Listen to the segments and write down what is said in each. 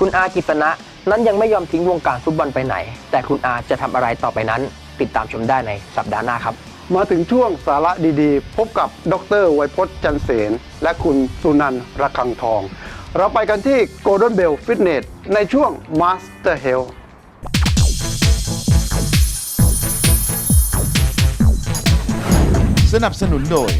คุณอากิตนะ นั้นยังไม่ยอมทิ้งวงการฟุตบอลไปไหน แต่คุณอาจะทำอะไรต่อไปนั้น ติดตามชมได้ในสัปดาห์หน้าครับ มาถึงช่วงสาระดีๆ พบกับดรไวยพจน์จันเสน และคุณสุนันท์ระคังทอง เราไปกันที่ Golden Bell Fitness ในช่วง Master Health สนับสนุนโดย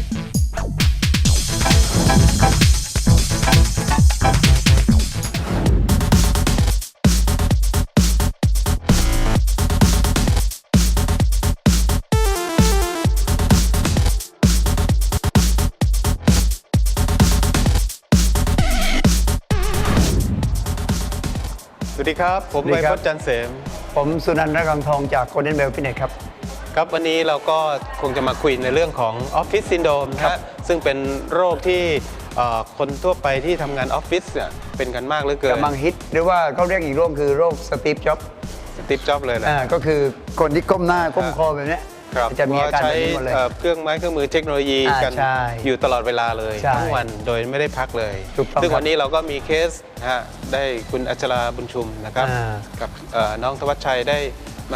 สวัสดีครับ ผมสวัสไวดีครัพบจน์จันทร์เสม ผมสุนันท์ระกังทองจาก Golden Bell Fitness ครับ ครับวันนี้เราก็คงจะมาคุยในเรื่องของออฟฟิศซินโดมนะฮะซึ่งเป็นโรคที่เอ่อคนทั่วไปที่ทำงานออฟฟิศเนี่ยเป็นกันมากเหลือเกินกำลังฮิตหรือว่าเขาเรียกอีกโรคคือโรคสตีฟจ็อบสติปจ็อบเลยแหละอ่าก็คือคนที่ก้มหน้าก้มคอแบบเนี้ย ครับจะมีอาการใช้แบบนี้หมดเลยเอ่อเครื่องไม้เครื่องมือเทคโนโลยีอ่ากันใช่อยู่ตลอดเวลาเลยใช่ทั้งวันโดยไม่ได้พักเลยถูกต้องซึ่งครับวันนี้เราก็มีเคสนะฮะได้คุณอัชราบุญชุมนะครับอ่า กับเอ่อน้องธวัชชัยได้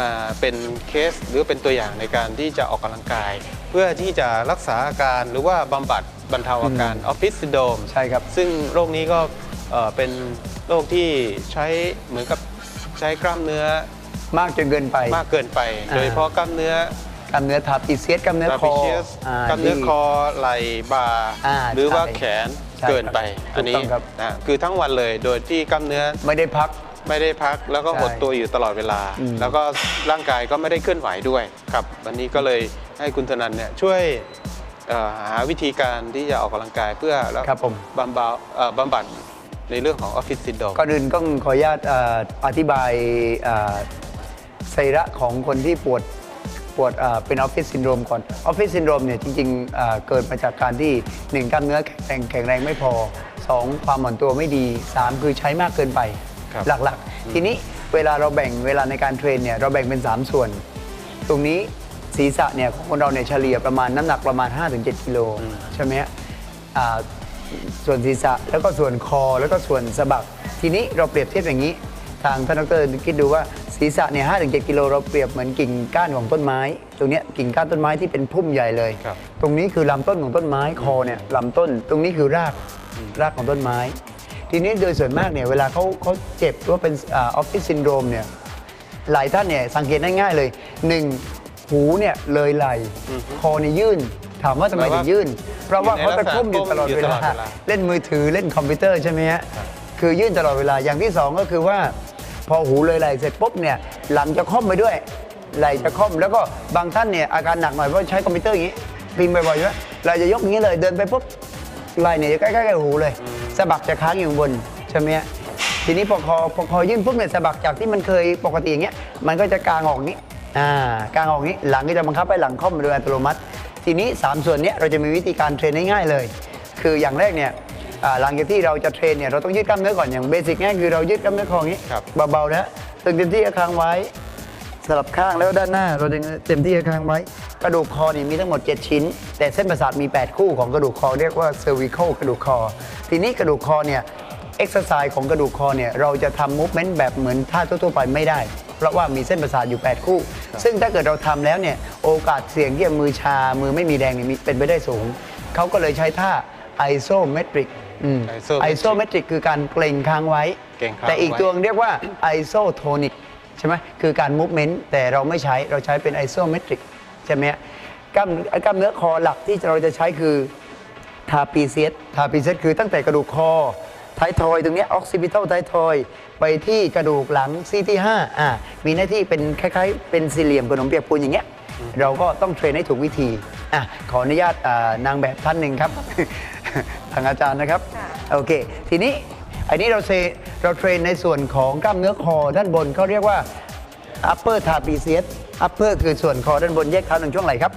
มาเป็นเคสหรือเป็นตัวอย่างในการที่จะออกกำลังกาย เพื่อที่จะรักษาอาการหรือว่าบำบัดบรรเทาอาการออฟฟิศซินโดม ใช่ครับ ซึ่งโรคนี้ก็เอ่อเป็นโรคที่ใช้เหมือนกับใช้กล้ามเนื้อมากจนเกินไป มากเกินไป อ่า โดยเฉพาะกล้ามเนื้อ กล้ามเนื้อทาปิเซียสกล้ามเนื้อคอ trapezius ากล้ามเนื้อที่คอไหล่บ่าอ่าหรือว่าใช่แขนใช่เกินไป ครับอันนี้ถูกต้องครับ นะคือทั้งวันเลยโดยที่กล้ามเนื้อไม่ได้พัก ไม่ได้พัก แล้วก็ใช่หดตัวอยู่ตลอดเวลา อืม แล้วก็ร่างกายก็ไม่ได้เคลื่อนไหวด้วยครับวันนี้ก็เลยให้คุณธนันเนี่ยช่วยเอ่อหาวิธีการที่จะออกกำลังกายเพื่อแล้วครับผม บำบัดเอ่อบำบัดในเรื่องของออฟฟิศซินโดรม ก่อนอื่นต้องขออนุญาตเอ่ออธิบายเอ่อไสระของคนที่ปวด ปวดเอ่อเป็นออฟฟิศซินโดรมก่อนออฟฟิศซินโดรมเนี่ยจริงๆเอ่อเกิดมาจากการที่หนึ่งกล้ามเนื้อแข็งแรงแข็งแรงไม่พอสองความหม่อนตัวไม่ดีสามคือใช้มากเกินไปครับหลักๆ ทีนี้เวลาเราแบ่งเวลาในการเทรนเนี่ยเราแบ่งเป็น 3 ส่วน ตรงนี้ศีรษะเนี่ยของคนเราเนี่ยเฉลี่ยประมาณน้ำหนักประมาณ 5-7กิโลใช่ไหมฮะอ่าส่วนศีรษะแล้วก็ส่วนคอแล้วก็ส่วนสะบัก ทีนี้เราเปรียบเทียบอย่างนี้ ทางท่านดรคิดดูว่าศีรษะเนี่ย5-7กิโลเราเปรียบเหมือนกิ่งก้านของต้นไม้ ตรงเนี้ยกิ่งก้านต้นไม้ที่เป็นพุ่มใหญ่เลย ครับ ตรงนี้คือลำต้นของต้นไม้คอเนี่ยลำต้น ตรงนี้คือรากรากของต้นไม้ ทีนี้โดยส่วนมากเนี่ยเวลาเขาเขาเจ็บหรือว่าเป็นออฟฟิศซินโดรมเนี่ยหลายท่านเนี่ยสังเกตได้ง่ายเลยหนึ่งหูเนี่ยเลยไหลคอเนี่ยยื่น ถามว่าทำไมแปลถึว่างยื่น เพราะว่าอยู่ในเขาตะคุ่มอยู่ตลอดลักษณะก้มอยู่เวตลลาอดเวลา เล่นมือถือเล่นคอมพิวเตอร์ใช่ไหมฮะคือยื่นตลอดเวลาอย่างที่สองก็คือว่าพ อหูเลยไหลเสร็จปุ๊บเนี่ยหลังจะค่อมไปด้วย ไหลจะค่อมแล้วก็บางท่านเนี่ยอาการหนักหน่อยเพราะใช้คอมพิวเตอร์อย่างนี้พิมพ์บ่อยๆใช่ไหมเราจะยกอย่างนี้เลยเดินไปปุ๊บไหลเนี่ยจะใกล้ๆกับหูเลยสะบักจะค้างอยู่บนใช่ไหมทีนี้พอคอพอคอยื่นปุ๊บเนี่ยสะบักจากที่มันเคยปกติอย่างเงี้ยมันก็จะกางออกนี้อ่ากางออกนี้หลังก็จะบังคับให้หลังค่อมโดยอัตโนมัติ ทีนี้ 3 ส่วนเนี้ยเราจะมีวิธีการเทรนง่ายๆเลย คืออย่างแรกเนี่ย หลังจากที่เราจะเทรนเนี่ยเราต้องยืดกล้ามเนื้อก่อนอย่างเบสิกง่ายคือเรายืดกล้ามเนื้อคออย่างนี้ครับเบาๆนะตึงเต็มที่ค้างไว้สลับข้างแล้วด้านหน้าเราดึงเต็มที่ค้างไว้ กระดูกคอนี่มีทั้งหมด 7 ชิ้น แต่เส้นประสาทมี 8 คู่ของกระดูกคอเรียกว่า cervical กระดูกคอ ทีนี้กระดูกคอเนี่ยเอ็กซ์ไซส์ของกระดูกคอเนี่ยเราจะทำมูฟเมนต์แบบเหมือนท่าทั่วๆไปไม่ได้ เพราะว่ามีเส้นประสาทอยู่ 8 คู่ ซึ่งถ้าเกิดเราทำแล้วเนี่ยโอกาสเสี่ยงที่จะมือชามือไม่มีแรงเนี่ยมีเป็นไปได้สูงเขาก็เลยใช้ท่า isometric อืม isometric isometric คือการเกรงค้างไว้ เกร็งค้างแต่อีกไว้ตัวเรียกว่า isotonic ใช่ไหมคือการ movement แต่เราไม่ใช้เราใช้เป็น isometric ใช่ไหมฮะกล้ามกล้ามเนื้อคอหลักที่เราจะใช้คือทาปีเซียสทาปีเซียสคือตั้งแต่กระดูกคอท้ายทอยตรงเนี้ออกซิบิทัลท้ายทอยไปที่กระดูกหลังซี่ที่5อ่ามีหน้าที่เป็นคล้ายๆ เป็นสี่เหลี่ยมขนมเปียกปูนอย่างเงี้ยเราก็ต้องเทรนให้ถูกวิธีอะขออนุญาตอ่านางแบบท่านหนึ่งครับ ทางอาจารย์นะครับ โอเค ทีนี้อันนี้เราเซเราเทรนในส่วนของกล้ามเนื้อคอด้านบนเขาเรียกว่า upper trapezius upper คือส่วนคอด้านบนแยกเท้าหนึ่งช่วงไหล่ครับ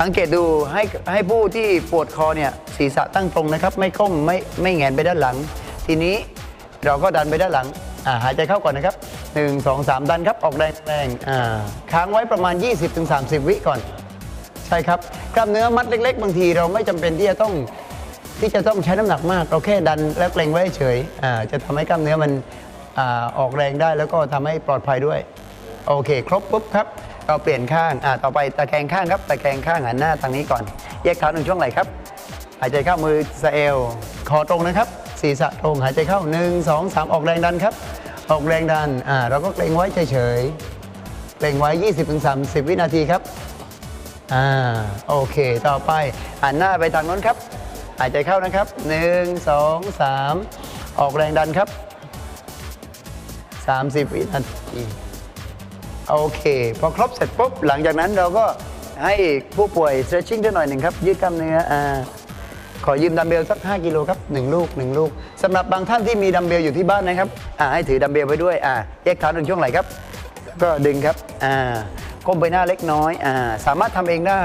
สังเกตดูให้ให้ผู้ที่ปวดคอเนี่ยศีรษะตั้งตรงนะครับ ไม่ก้มไม่ไม่แหงนไปด้านหลัง ทีนี้เราก็ดันไปด้านหลังอ่าหายใจเข้าก่อนนะครับ 1 2 3 ดันครับ ออกแรงแรงอ่าค้างไว้ประมาณ 20-30 วิก่อน ใช่ครับ กล้ามเนื้อมัดเล็ก ๆ บางทีเราไม่จำเป็นที่จะต้อง ที่จะต้องใช้น้ำหนักมาก เราแค่ดันแล้วเกรงไว้เฉยจะทำให้กล้ามเนื้อมันอออกแรงได้แล้วก็ทำให้ปลอดภัยด้วย โอเค ครบปุ๊บครับเราเปลี่ยนข้างต่อไปตะแคงข้างครับ ตะแคงข้างหันหน้าทางนี้ก่อน แยกเท้าหนึ่งช่วงไหล่ครับ หายใจเข้ามือสะเอวคอตรงนะครับศีรษะตรงหายใจเข้า 1 2 3 ออกแรงดันครับ ออกแรงดันเราก็เกรงไว้เฉยๆเกรงไว้ 20-30 วินาทีครับอ่าโอเค ต่อไปหันหน้าไปทางโน้นครับายใจเข้านะครับ 1 2 3 ออกแรงดันครับ 30 วินาทีโอเค พอครบเสร็จปุ๊บ หลังจากนั้นเราก็ให้ผู้ป่วย stretching ด้วยหน่อยหนึ่งครับ ยืดกล้ามเนื้ออ่าขอยืมดัมเบลสัก 5 กิโลครับ 1 ลูก 1 ลูกสำหรับบางท่านที่มีดัมเบลอยู่ที่บ้านนะครับอ่าให้ถือดัมเบลไปด้วยอ่าแยกเท้าหนึ่งช่วงไหล่ครับ ก็ดึงครับอ่าก้มไปหน้าเล็กน้อยอ่าสามารถทำเองได้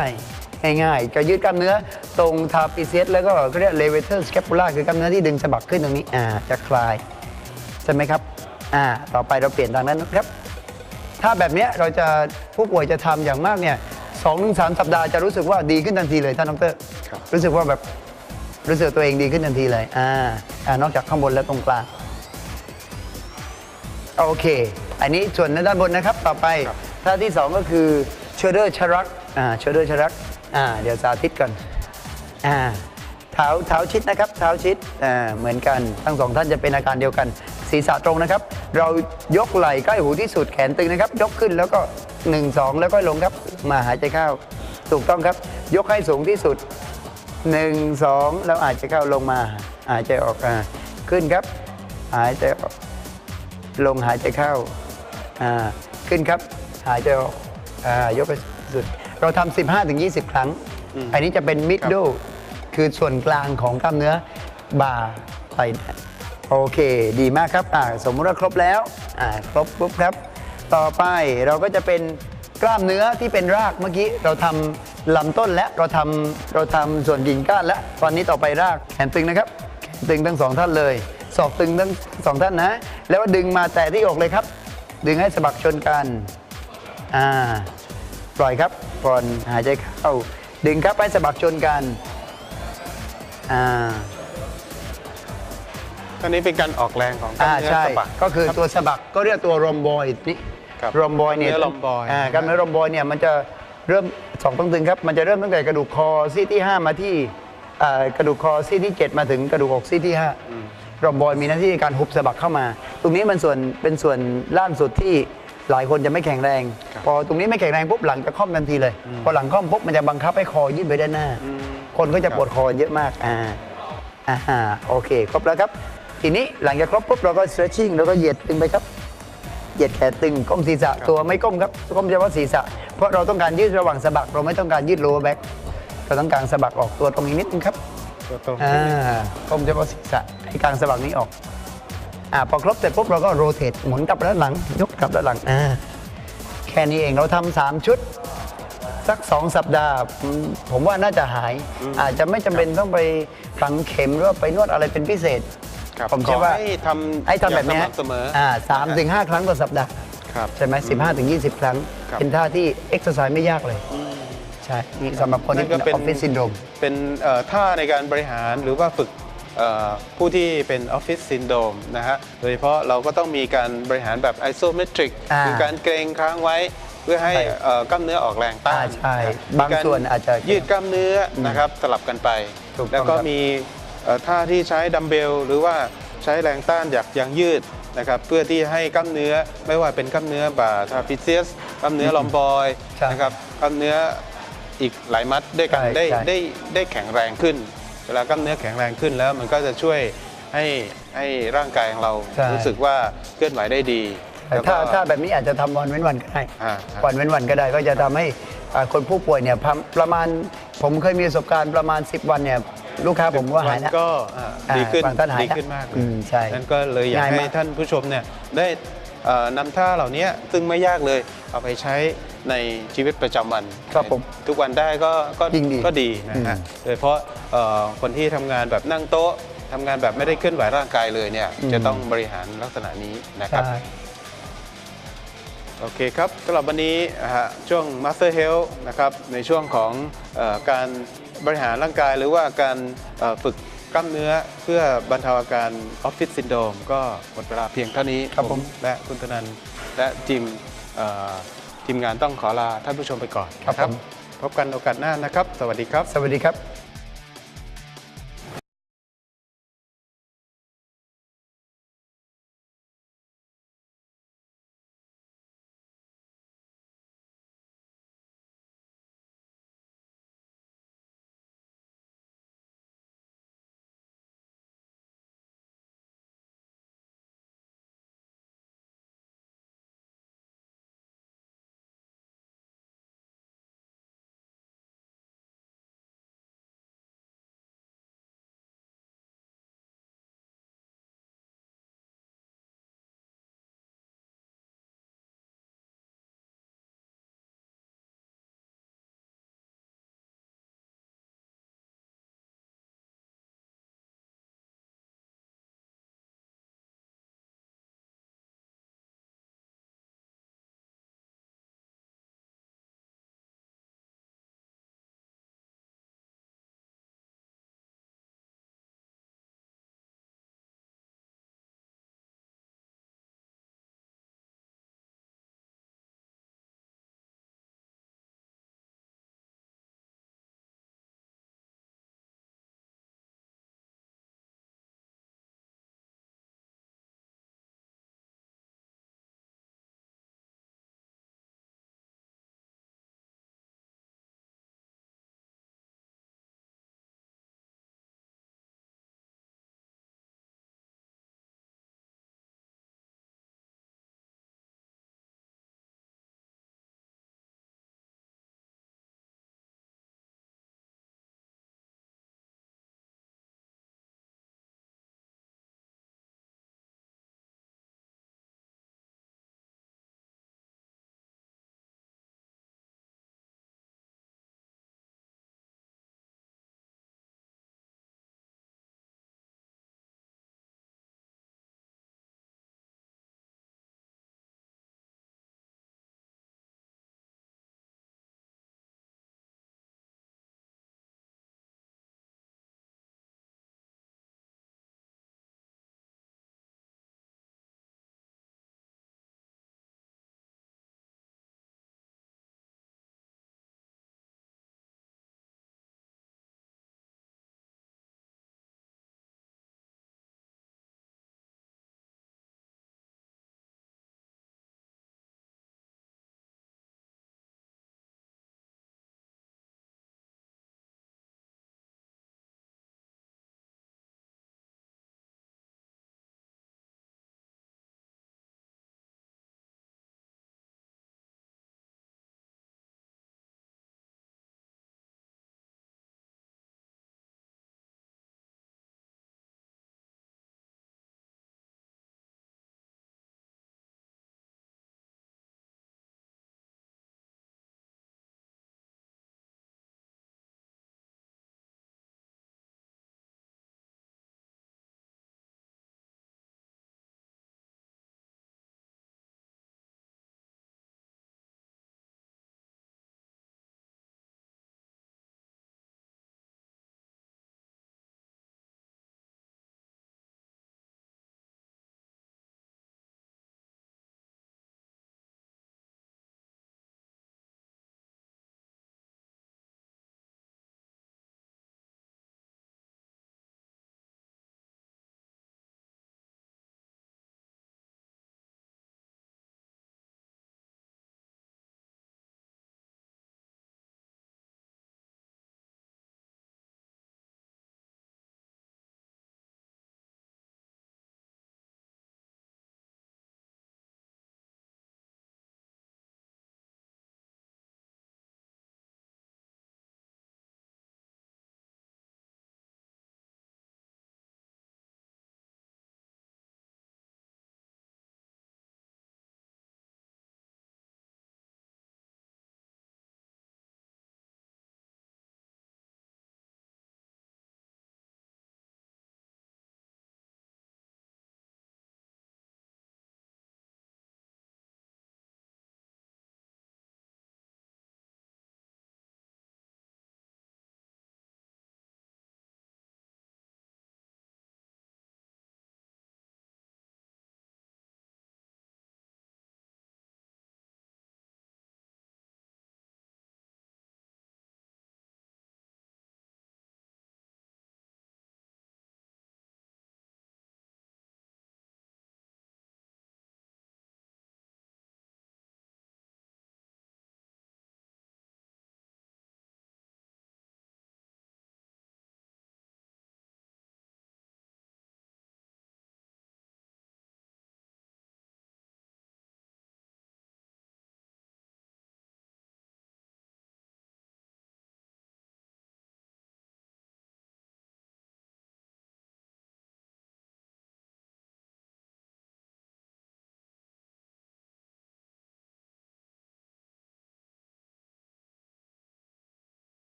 ง่ายๆก็ยืดกล้ามเนื้อตรงทาปิเซียสแล้วก็เขาเรียกเลเวเตอร์สแคปูล่าคือกล้ามเนื้อที่ดึงสะบักขึ้นตรงนี้อ่าจะคลายใช่ไหมครับอ่าต่อไปเราเปลี่ยนทางนั้นนะครับ ถ้าแบบเนี้ยเราจะผู้ป่วยจะทำอย่างมากเนี่ยสองถึงสามสัปดาห์จะรู้สึกว่าดีขึ้นทันทีเลยท่านดรครับรู้สึกว่าแบบรู้สึกตัวเองดีขึ้นทันทีเลยอ่าอ่านอกจากข้างบนและตรงกลางโอเค อันนี้ส่วนด้านบนนะครับ ต่อไปท่าที่สองก็คือเชเดอร์ชรักอ่าเชเดอร์ชรัก อ่าเดี๋ยวสาธิตก่อนอ่าเท้าเท้าชิดนะครับ เท้าชิดอ่าเหมือนกันทั้งสองท่านจะเป็นอาการเดียวกัน ศีรษะตรงนะครับ เรายกไหล่ใกล้หูที่สุดแขนตึงนะครับ ยกขึ้นแล้วก็1 2แล้วก็ลงครับมาหายใจเข้าถูกต้องครับ ยกให้สูงที่สุด1 2แล้วอาจจะเข้าลงมา หายใจออกอ่าขึ้นครับ หายใจออกลงหายใจเข้าอ่าขึ้นครับ หายใจออกอ่ายกไปสุด เราทำ15ถึง20 ครั้ง อันนี้จะเป็น middle คือส่วนกลางของกล้ามเนื้อบ่าไหล่โอเค ดีมากครับอ่าสมมุติว่าครบแล้วอ่าครบปุ๊บครับ ต่อไปเราก็จะเป็นกล้ามเนื้อที่เป็นรากเมื่อกี้เราทำลำต้นและเราทำเราทำส่วนกิ่งก้านแล้วตอนนี้ต่อไปรากแขนตึงนะครับแขนตึงทั้งสองท่านเลยศอกตึงทั้งสองท่านนะ แล้วดึงมาแตะที่อกเลยครับ ดึงให้สะบักชนกันอ่า ปล่อยครับผ่อนหายใจเข้า ดึงครับให้สะบักชนกันอ่าอันนี้เป็นการออกแรงของกล้าอ่ามเนื้อใช่สะบัก ก็คือตัวสะบักก็เรียกตัวรอมบอยนี่ครับรอมบอยเนี่ยกล้ามเนื้อรอมบอยากล้ามเนื้อรอมบอยเนี่ยมันจะเริ่มสองต้องตึงครับ มันจะเริ่มตั้งแต่กระดูกคอซี่ที่ 5 มาที่อ่ากระดูกคอซี่ที่ 7 มาถึงกระดูกอกซี่ที่5รอมบอยมีหน้าที่ในการหุบสะบักเข้ามา ตรงนี้มันส่วนเป็นส่วนล่างสุดที่ หลายคนจะไม่แข็งแรง พอตรงนี้ไม่แข็งแรงปุ๊บหลังจะค่อมทันทีเลย พอหลังค่อมปุ๊บมันจะบังคับให้คอยื่นไปด้านหน้า คนก็จะปวดคอเยอะมากอ่าอ่าโอเค ครบแล้วครับ ทีนี้หลังจากครบปุ๊บเราก็ stretching แล้วก็เหยียดตึงไปครับเหยียดแขนตึงก้มศีรษะตัวไม่ก้มครับก้มเฉพาะศีรษะ เพราะเราต้องการยืดระหว่างสะบักเราไม่ต้องการยืด lower back เราต้องการสะบักออกตัวตรงนี้นิดนึงครับตัวตรงอ่าก้มเฉพาะศีรษะให้กลางสะบักนี้ออก อ่าพอครบเสร็จปุ๊บเราก็โรเตทหมุนกลับด้านหลัง ยกกลับด้านหลังอ่าแค่นี้เองเราทำสามชุด สักสองสัปดาห์อืมผมว่าน่าจะหาย อาจจะไม่จำเป็นต้องไปฝังเข็มหรือว่าไปนวดอะไรเป็นพิเศษ ครับผมเชื่อว่าขให้ทำให้ทำแบบอย่านี้งสม่ำเสมออ่าสามถึงห้าครั้งต่อสัปดาห์ครับ ใช่ไหมสิบห้าถึงยี่สิบครั้ง ครับ เป็นท่าที่เอ็กซ์ไซส์ไม่ยากเลย ใช่นี่สำหรับคนที่เป็นออฟฟิศซินโดรม เป็นเอ่อท่าในการบริหารหรือว่าฝึกเอ่อ ผู้ที่เป็นออฟฟิศซินโดรมนะฮะโดยเฉพาะเราก็ต้องมีการบริหารแบบไอโซเมตริกอ่าคือการเกรงค้างไว้เพื่อให้ใช่เอ่อกล้ามเนื้อออกแรงต้านอ่าใช่นะฮะบางมีกรส่วนอาจจะยืดกล้ามเนื้อนะครับสลับกันไปถูกต้องแล้วก็ครับมีเอ่อท่าที่ใช้ดัมเบล หรือว่าใช้แรงต้านจากยางยืดนะครับเพื่อที่ให้กล้ามเนื้อไม่ว่าเป็นกล้ามเนื้อบ่าทาพิเซียสกล้ามเนื้อลอมบอยใช่นะครับกล้ามเนื้ออีกหลายมัดด้วยกันใช่ได้ใช่ได้ได้แข็งแรงขึ้น เวลากล้ามเนื้อแข็งแรงขึ้นแล้วมันก็จะช่วยให้ให้ร่างกายของเราใช่ รู้สึกว่าเคลื่อนไหวได้ดีแต่แล้วก็ถ้าถ้าแบบนี้อาจจะทำวันเว้นวันก็ได้อ่าวันเว้นวันก็ได้ก็จะทำให้อ่าคนผู้ป่วยเนี่ยประประมาณผมเคยมีประสบการณ์ประมาณ 10 วันเนี่ยลูกค้าผมว่าหายแล้วก็อ่าอ่าดีขึ้นบางท่านหายดีขึ้นมากเลอืยมใช่นั่นก็เลยอยากง่ายให้มากท่านผู้ชมเนี่ยได้เอ่อนำท่าเหล่านี้ซึ่งไม่ยากเลย เอาไปใช้ในชีวิตประจำวันครับผมทุกวันได้ก็ก็ยิ่งดีก็ดีนะฮะอืม โดยเฉพาะเอ่อ คนที่ทำงานแบบนั่งโต๊ะทำงานแบบไม่ได้เคลื่อนไหวร่างกายเลยเนี่ยอืมจะต้องบริหารลักษณะนี้นะครับใช่โอเคครับสำหรับวันนี้นะฮะช่วง Master Health นะครับในช่วงของเออการบริหารร่างกายหรือว่าการเอ่อฝึกกล้ามเนื้อเพื่อบรรเทาอาการออฟฟิศซินโดรมก็หมดเวลาเพียงเท่านี้ครับผมและคุณธนันและทีมเอ่อทีมงานต้องขอลาท่านผู้ชมไปก่อนครับนะผมพบกันโอกาสหน้านะครับ สวัสดีครับ สวัสดีครับ